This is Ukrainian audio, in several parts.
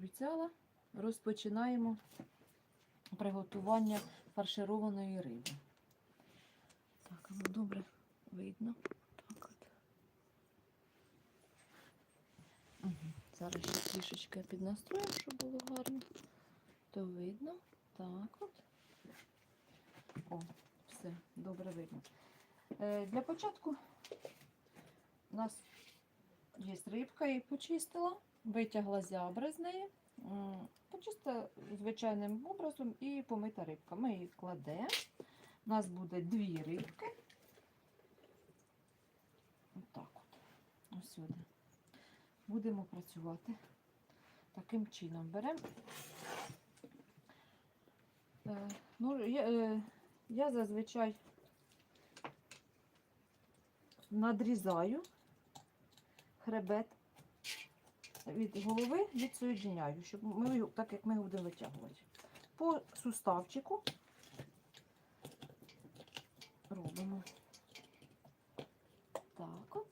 обіцяла, розпочинаємо приготування фаршированої риби. Так, ну добре видно. Так от. Угу. Зараз ще трішечки піднастроїмо, щоб було гарно. То видно. Так от. О, все, добре видно. Е, для початку у нас є рибка, я її почистила, витягла зябри з неї, м, почистила звичайним образом і помита рибка. Ми її кладемо. У нас буде дві рибки. Отак от. Ось сюди. Будемо працювати таким чином. Беремо. Е, ну, я, е, я зазвичай надрізаю хребет від голови, відсоєдняю, щоб ми його- так як ми його будемо витягувати. По суставчику робимо. Так от.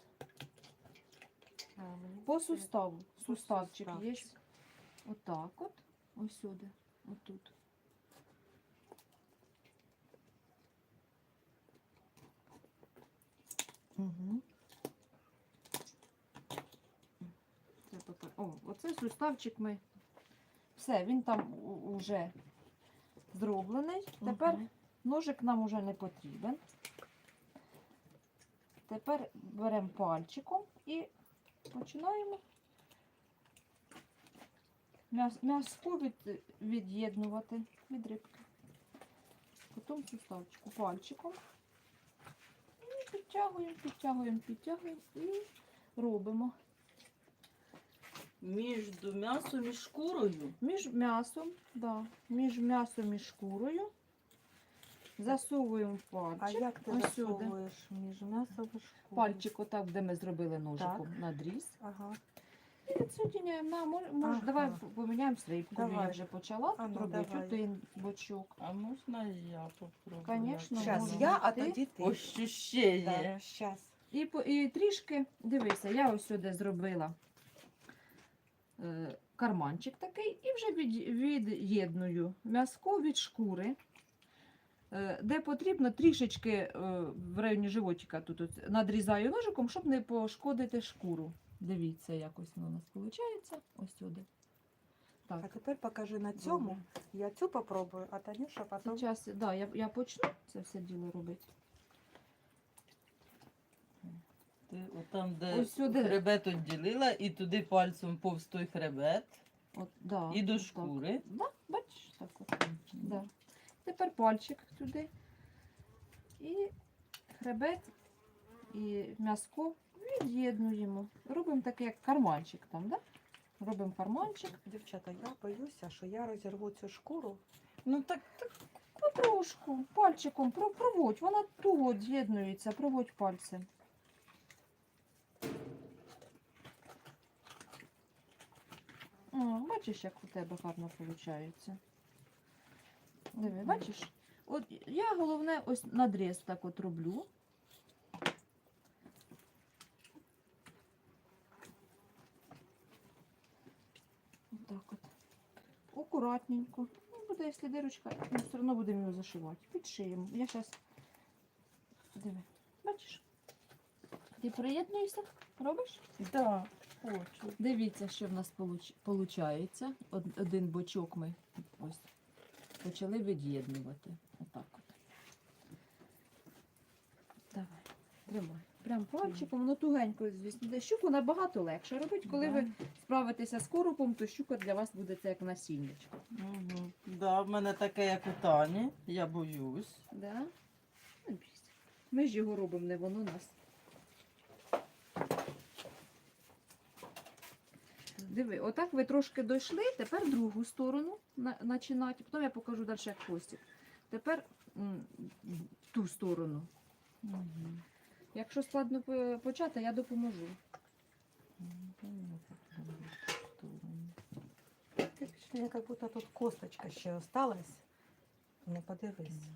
По суставу. Суставчик є. Отак от. Ось сюди. Отут. Угу. Це пота- О, оце суставчик ми. Все, він там уже зроблений. Тепер Мгм. ножик нам уже не потрібен. Тепер беремо пальчиком і починаємо м'яс- м'яско від, від'єднувати від рибки. Потім суставчику пальчиком. І підтягуємо, підтягуємо, підтягуємо і робимо. Між м'ясом і шкурою. Між м'ясом, да, між м'ясом і шкурою засовуємо А пальчик. як ти ось сюди. засовуєш між м'ясом і шкурою? Пальчик отак, де ми зробили ножиком надріз. Ага. І відсоединяємо. На, мож, мож, Ага. Давай поміняємо срібкою. Я Давай. вже почала А тут ну, робити давай. один бочок. А можна і я попробую? Конечно, Щас можна. я, а Ти? тоді ти. Ощущення. Да, щас. І, по- і трішки, дивися, я ось сюди зробила карманчик такий і вже від'єдную м'язко від шкури. Е, де потрібно, трішечки е, в районі животика тут от надрізаю ножиком, щоб не пошкодити шкуру. Дивіться, якось воно у нас виходить. Ось сюди. А тепер покажи на цьому. добре. Я цю попробую, а Танюша потім. Зараз, да, я, я почну це все діло робити. Ти отам, де Ось сюди. хребет відділила, і туди пальцем повз той хребет, От, да, і до отак. шкури. Да, бачиш, так от. Да. Тепер пальчик туди. І хребет, і м'язко від'єднуємо. Робимо таке, як карманчик там, да? Робимо карманчик. Дівчата, я боюся, що я розірву цю шкуру. Ну так, так Потрошку, пальчиком про- проводь, вона туго з'єднується, проводь пальцем. О, бачиш, як у тебе гарно виходить. Диви, бачиш? От я головне ось надріз так от роблю. Отак от. Акуратненько. Ну, буде, якщо дирочка, ми все одно будемо його зашивати. Підшиємо. Я зараз. Диви, бачиш? Ти приєднуєшся? Робиш? да, хочу. Дивіться, що в нас виходить. Один бочок ми ось почали від'єднувати. Отак от. Давай, тримай. Прям пальчиком, воно тугенько, звісно. Де Щуку набагато легше робити. Коли ви справитеся з коропом, то щука для вас буде це як насіннячко. Угу. Да, в мене таке, як у Тані. Я боюсь. Да? Ми ж його робимо, не воно нас. Диви, отак ви трошки дійшли, тепер другу сторону починати. Потім я покажу далі, як хвостик. Тепер м, ту сторону. Угу. Якщо складно почати, я допоможу. Ти впечатлення, як будто тут косточка ще осталась. Ну, подивись.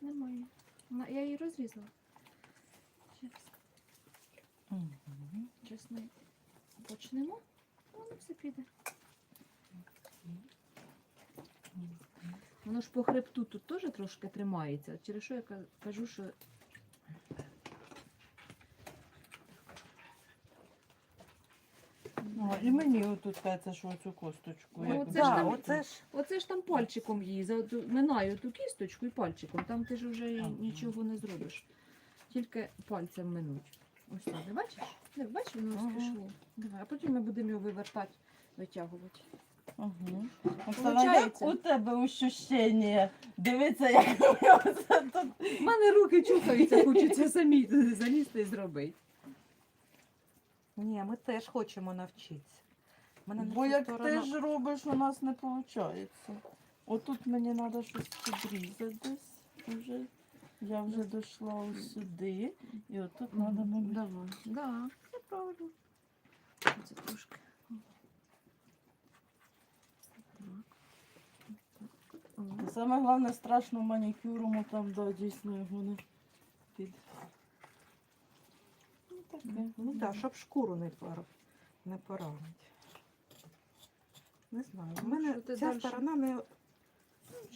Немає. На- Я її розрізала. Угу. Ми почнемо. воно все піде. Воно ж по хребту тут теж трошки тримається. Через що я кажу, що Ну, і мені отут кажеться, що оцю косточку. Ну, оце ж да, там- оце ж Оце ж там пальчиком її, за минаю ту кісточку і пальчиком. Там ти ж вже нічого не зробиш. Тільки пальцем минуть. Ось так, бачиш? Не бачиш, воно Ага. пішло. Давай, а потім ми будемо його вивертати, витягувати. Угу. Получається? як у тебе ощущення? Дивіться, як оце тут. У мене руки чухаються, хочеться самі туди залізти і зробити. ні, ми теж хочемо навчитися. Мене на Бо цю як сторону- ти ж робиш, у нас не виходить. Отут мені треба щось підрізати десь. Уже. Я вже дійшла ось сюди. І отут треба мені. Давай. Да, все правильно. Це трошки. Саме головне страшно манікюром, там, да, дійсно його не під. Ну, таке. Ну так, щоб шкуру не пор... не поранити. Не знаю. У Ну, мене ця дальше? сторона не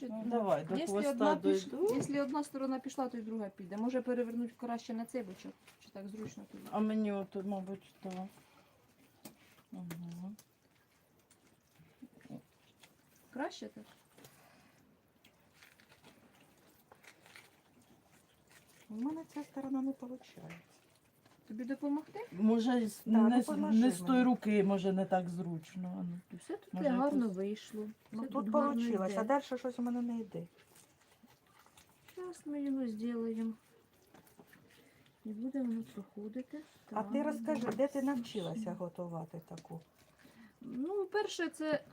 Ну, давай, до Якщо хвоста одна, піш... дойду. Якщо одна сторона пішла, то й друга піде. Може перевернути краще на цей бочок, так зручно тобі. А мені от, мабуть, так. Ага. Краще так? у мене ця сторона не виходить. Тобі допомогти? Може, з- Да, не, з- не з тої руки, може, не так зручно. а ну. І все тут Може, гарно якось- вийшло. Ну Все тут гарно вийшло, йде. а далі щось у мене не йде. Зараз ми його зробимо. І буде воно проходити. А ти розкажи, де ти навчилася готувати таку? Ну, перше, це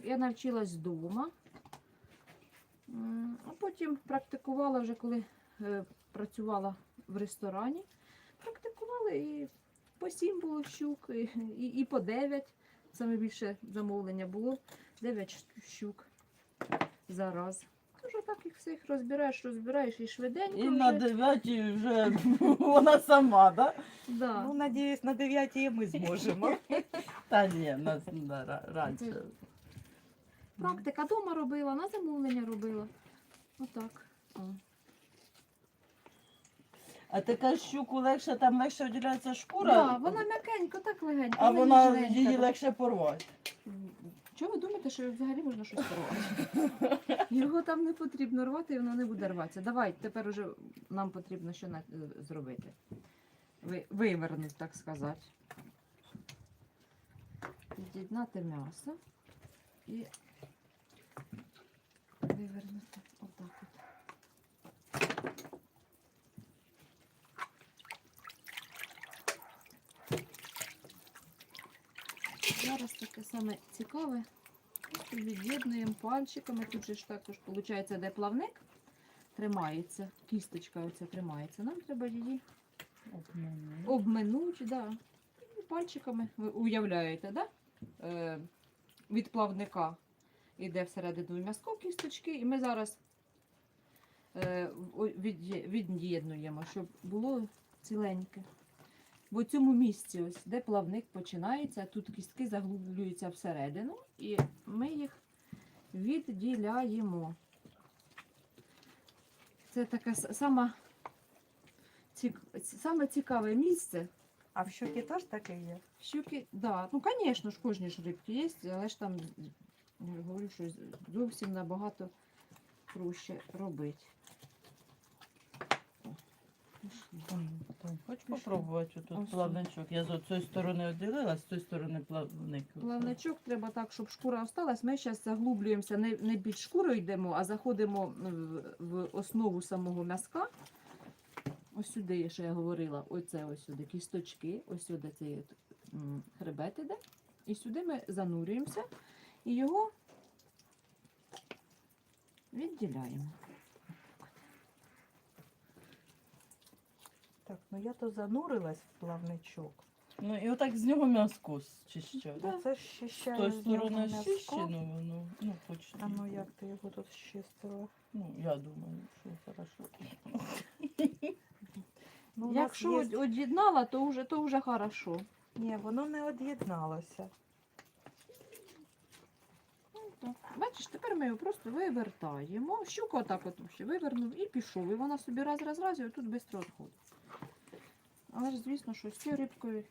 я навчилась вдома. А потім практикувала вже, коли е, працювала в ресторані. Практикувала і по сім було щук, і, і, і по дев'ять. Саме більше замовлення було. Дев'ять щук за раз. Тож так їх всіх розбираєш, розбираєш і швиденько. І на вже. дев'ятій вже вона сама, да? Да. Ну, надіюсь, на 9 і ми зможемо. Та ні, нас раніше. Практика вдома робила, на замовлення робила. Отак. А ти кажеш, щуку легше, там легше виділяється шкура, Да, вона м'якенька, так легенька. а вона її легше порвати. Чого ви думаєте, що взагалі можна щось порвати? Його там не потрібно рвати, і воно не буде рватися. Давай, тепер уже нам потрібно що на- зробити. Ви, вивернути, так сказати. Під'єднати м'ясо і вивернути отак таке саме цікаве. Від'єднуємо пальчиками. Тут же ж також виходить, де плавник тримається, кісточка оця тримається. Нам треба її обминути, да. І пальчиками ви уявляєте, да? Е, від плавника йде всередину м'язко кісточки, і ми зараз е, від'єднуємо, щоб було ціленьке. В цьому місці, ось, де плавник починається, тут кістки заглублюються всередину, і ми їх відділяємо. Це таке сама, цік, саме цікаве місце. А в щуки теж таке є? Щуки, да, ну, звісно ж, кожні ж рибки є, але ж там, я говорю, що зовсім набагато проще робити. О, Хочеш попробувати Ось. плавничок? Я з цієї сторони відділила, з цієї сторони плавник. Плавничок треба так, щоб шкура осталась. Ми зараз заглублюємося, не, не під шкурою йдемо, а заходимо в, в основу самого м'язка. Ось сюди, що я говорила, оце ось сюди кісточки, ось сюди цей хребет іде. І сюди ми занурюємося і його відділяємо. Так, ну я то занурилась в плавничок. Ну і отак з нього м'язко чи що? Да. Це щищає тої з нього сторони щищено воно, ну почти. А ну як ти його тут щистила? Ну, я думаю, що хорошо. Ну, у нас Якщо є- од'єднала, то вже, то вже хорошо. Ні, воно не од'єдналося. Бачиш, тепер ми його просто вивертаємо. Щука отак от ще вивернув і пішов. І вона собі раз, раз, раз, і отут швидко відходить. Але ж, звісно, що з цією рибкою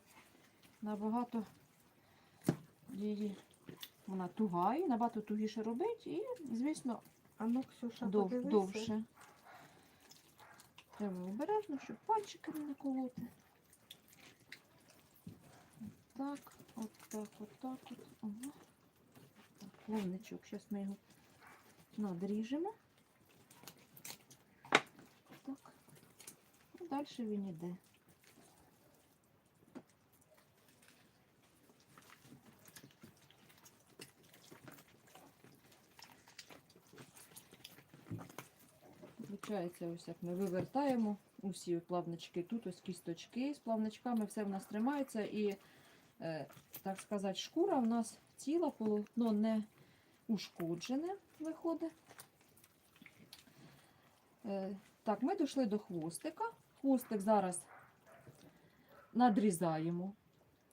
набагато її вона туга і набагато тугіше робить, і, звісно, А ну, Ксюша, дов, довше. Треба обережно, щоб пальчики не наколоти. Так, от так, от так, от. Ага. Так, плавничок. Зараз ми його надріжемо. Так. Далі він іде. Виходить, ось як ми вивертаємо усі плавнички. Тут ось кісточки з плавничками, все в нас тримається і, е, так сказати, шкура в нас ціла, полотно не ушкоджене виходить. Е, так, ми дійшли до хвостика. Хвостик зараз надрізаємо.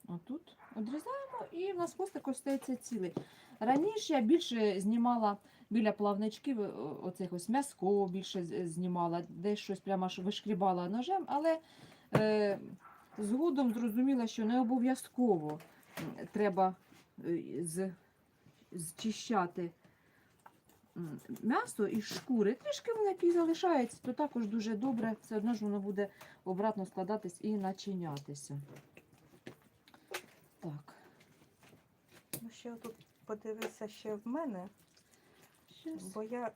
Отут одрізаємо, і в нас хвостик остається цілий. Раніше я більше знімала біля плавничків е, оцих ось м'язко більше знімала, десь щось прямо вишкрібала ножем, але е, згодом зрозуміла, що не обов'язково треба е, з, зчищати м'ясо із шкури. Трішки воно який залишається, то також дуже добре, все одно ж воно буде обратно складатись і начинятися. Так, Ну, ще тут подивися ще в мене, щас. бо я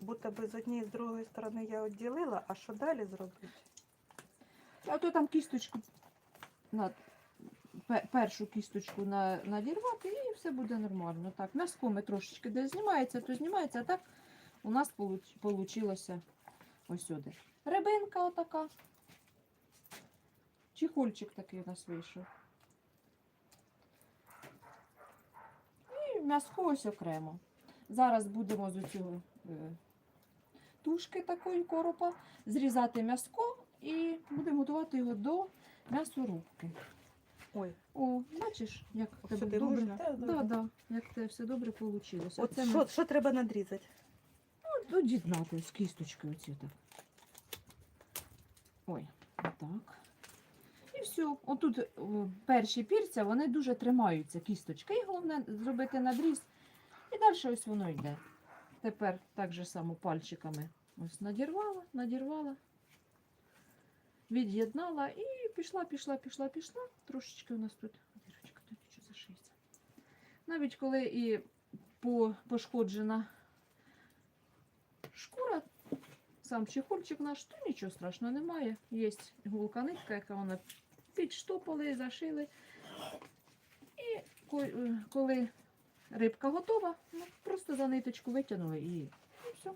будто би з однієї з другої сторони я відділила, а що далі зробити? А то там кісточку на першу кісточку на, надірвати і все буде нормально. Так, м'язко трошечки де знімається, то знімається, а так у нас вийшло ось сюди. Рибинка отака. Чехольчик такий у нас вийшов. М'язко ось окремо. Зараз будемо з цього тушки такої коропа зрізати м'язко і будемо готувати його до м'ясорубки. Ой, О, бачиш, як в тебе сюди добре. Та, да. Да, да, як тебе все добре вийшло. от Оце що, ми що треба надрізати? ну, од'єднати з кісточкою оці так. Ой, отак. Все. Отут е, перші пірця, вони дуже тримаються, кісточки. І головне зробити надріз. І далі ось воно йде. Тепер так же само пальчиками ось надірвала, надірвала, від'єднала і пішла, пішла, пішла, пішла. Трошечки у нас тут дірочка, тут нічого зашиється. Навіть коли і по- пошкоджена шкура, сам чехольчик наш, то нічого страшного немає. Є голка нитка, яка вона підштопали, зашили. І е, коли рибка готова, ну, просто за ниточку витягнули і, і все.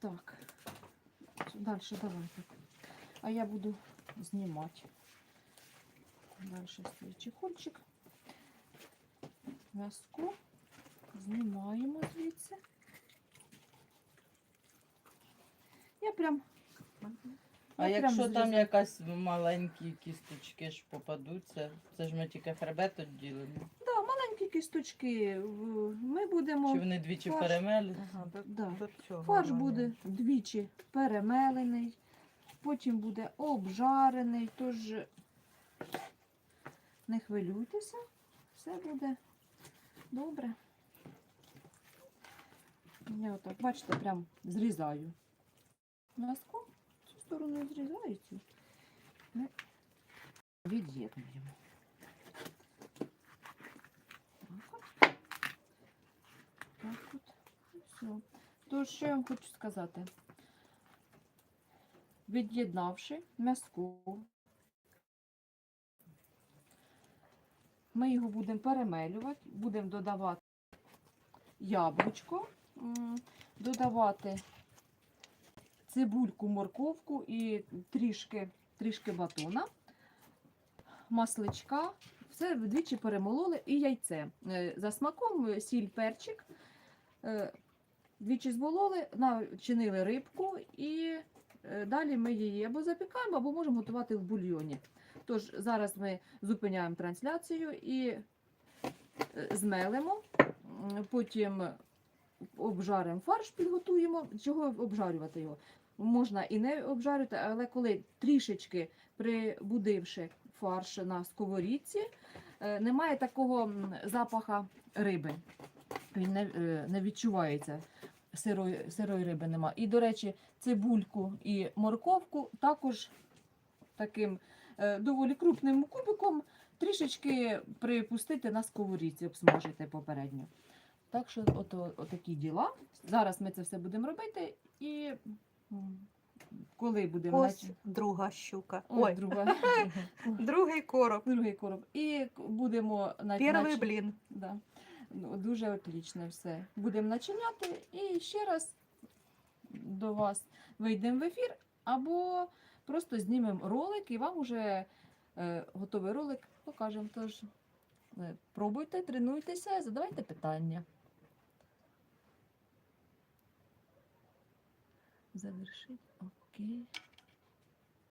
Так, далі давайте. А я буду знімати. Далі стоїть чехольчик. М'язко. Знімаємо звідси. Прям. А я прям якщо там зрізаю. якась маленькі кісточки ж попадуться, це ж ми тільки хребет відділимо. Да, маленькі кісточки. в- Ми будемо. Чи вони двічі фарш. перемелять? Ага, до, Да. до цього. Фарш буде двічі перемелений, потім буде обжарений, тож не хвилюйтеся, все буде добре. Я отак, бачите, прям зрізаю. М'язко цю сторону зрізаю цю. Ми від'єднуємо. Так от. От. Все. То що я вам хочу сказати? Від'єднавши м'язку, ми його будемо перемелювати, будемо додавати яблучко, додавати цибульку, морковку і трішки, трішки батона, масличка. Все вдвічі перемололи і яйце. Е, За смаком сіль, перчик. Е, Двічі збололи, начинили рибку і е, далі ми її або запікаємо, або можемо готувати в бульйоні. Тож зараз ми зупиняємо трансляцію і змелимо, потім обжаримо фарш, підготуємо. Чого обжарювати його? Можна і не обжарювати, але коли трішечки прибудивши фарш на сковорідці, е, немає такого м, запаха риби. Він не, е, не відчувається. Сирої, сирої риби нема. І, до речі, цибульку і морковку також таким е, доволі крупним кубиком трішечки припустити на сковорідці, обсмажити попередньо. Так що, ото, отакі діла. Зараз ми це все будемо робити і коли будемо Ось друга щука. Ой, Ой, друга, другий короб. другий короб. І будемо Перший нач- блін. Да. Ну, дуже отлично все. Будемо начиняти і ще раз до вас вийдемо в ефір, або просто знімемо ролик і вам уже е, готовий ролик покажемо. Тож е, пробуйте, тренуйтеся, задавайте питання. Завершить. Окей.